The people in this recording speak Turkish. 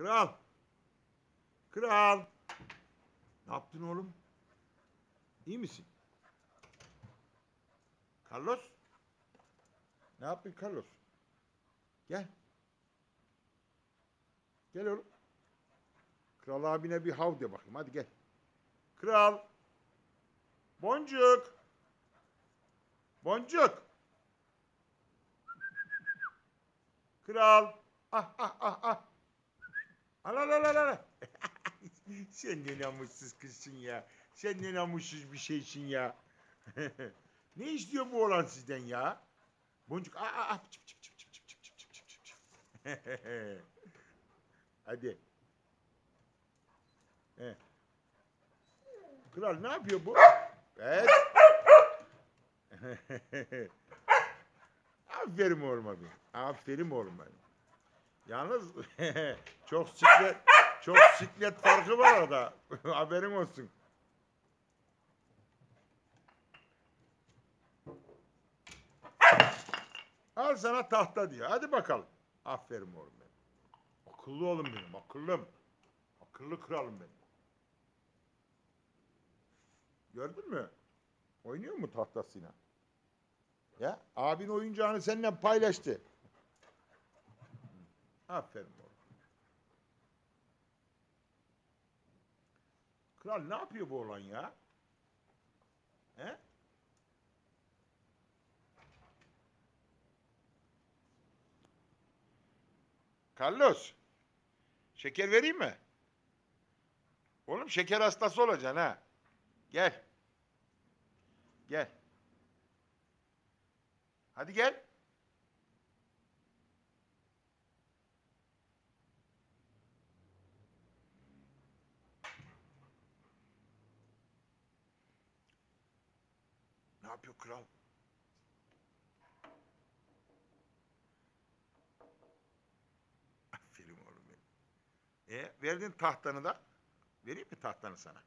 Kral. Kral. Ne yaptın oğlum? İyi misin? Carlos? Ne yaptın Carlos? Gel. Gel oğlum. Kral abine bir hav de bakayım. Hadi gel. Kral. Boncuk. Boncuk. Kral. Ah ah ah ah. Al al al al al. Sen ne namussuz kızsın ya. Sen ne namussuz bir şeysin ya. ne istiyor bu oğlan sizden ya? Boncuk. Ah ah. Çıp, çıp, çıp, çıp, çıp, çıp, çıp, çıp, çıp, çıp. Hadi. He. Kral ne yapıyor bu? Evet. Aferin oğluma benim. Aferin oğlum benim. Yalnız çok siklet çok siklet farkı var orada. Haberin olsun. Al sana tahta diyor. Hadi bakalım. Aferin oğlum benim. Akıllı oğlum benim. Akıllım. Akıllı kralım benim. Gördün mü? Oynuyor mu tahtasıyla? Ya abin oyuncağını seninle paylaştı. Aferin oğlum. Kral ne yapıyor bu oğlan ya? He? Carlos. Şeker vereyim mi? Oğlum şeker hastası olacaksın ha. Gel. Gel. Hadi gel. Ne yapıyor kral? Aferin oğlum benim. E, verdin tahtanı da. Vereyim mi tahtanı sana?